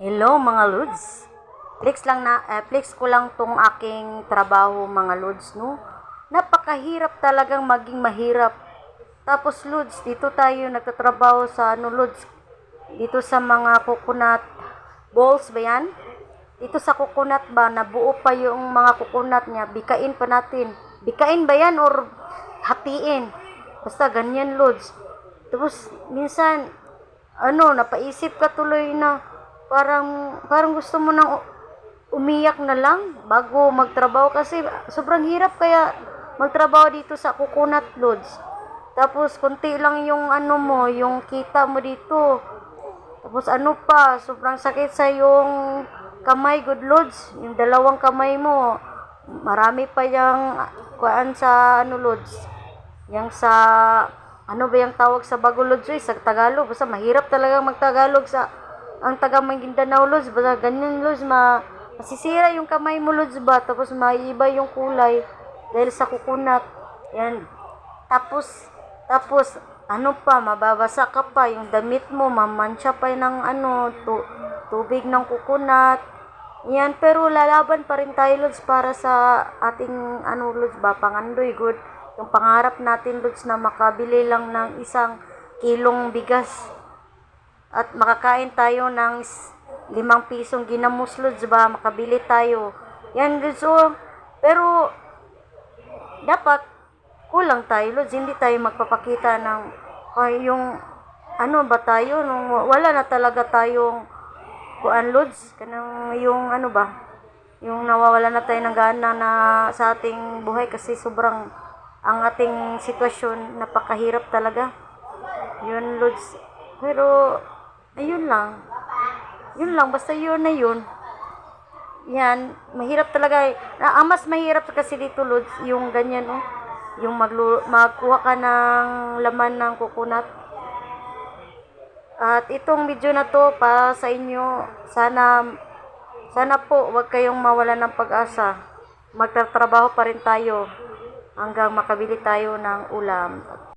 Hello mga Lods. Flex lang na, eh, flex ko lang tong aking trabaho mga Lods, no? Napakahirap talagang maging mahirap. Tapos Lods, dito tayo nagtatrabaho sa ano Lods, dito sa mga coconut balls ba yan? Dito sa coconut ba, nabuo pa yung mga coconut niya, bikain pa natin. Bikain ba yan or hatiin? Basta ganyan Lods. Tapos minsan, ano, napaisip ka tuloy na parang parang gusto mo nang umiyak na lang bago magtrabaho kasi sobrang hirap kaya magtrabaho dito sa Coconut Lodge. Tapos konti lang yung ano mo, yung kita mo dito. Tapos ano pa, sobrang sakit sa yung kamay, good lodge. Yung dalawang kamay mo, marami pa yung kuan sa ano lodge. Yang sa ano ba yung tawag sa bago lodge eh, sa Tagalog. Basta mahirap talaga magtagalog sa ang taga Maguindanao lodge. Basta ganyan lodge, ma, masisira yung kamay mo lodge ba. Tapos maiiba yung kulay dahil sa kukunat. Yan. Tapos, tapos, ano pa, mababasa ka pa, yung damit mo, mamansya pa ng ano, tu, tubig ng kukunat. Yan, pero lalaban pa rin tayo, Lods, para sa ating, ano, Lods ba, pangandoy, good. Yung pangarap natin, Lods, na makabili lang ng isang kilong bigas. At makakain tayo ng limang pisong ginamos, Lods, ba, makabili tayo. Yan, Lods, oh. Pero, dapat kulang tayo Lods, hindi tayo magpapakita ng kay yung ano ba tayo? Nung wala na talaga tayong kuan Lods. Kanang yung ano ba? Yung nawawala na tayo ng gana na sa ating buhay kasi sobrang ang ating sitwasyon napakahirap talaga. Yun Lods. Pero ayun lang yun lang basta yun na yun yan, mahirap talaga. eh. Ang mas mahirap kasi dito, Lods, yung ganyan, oh. Yung maglu magkuha ka ng laman ng coconut. At itong video na to para sa inyo, sana sana po wag kayong mawala ng pag-asa. Magtatrabaho pa rin tayo hanggang makabili tayo ng ulam.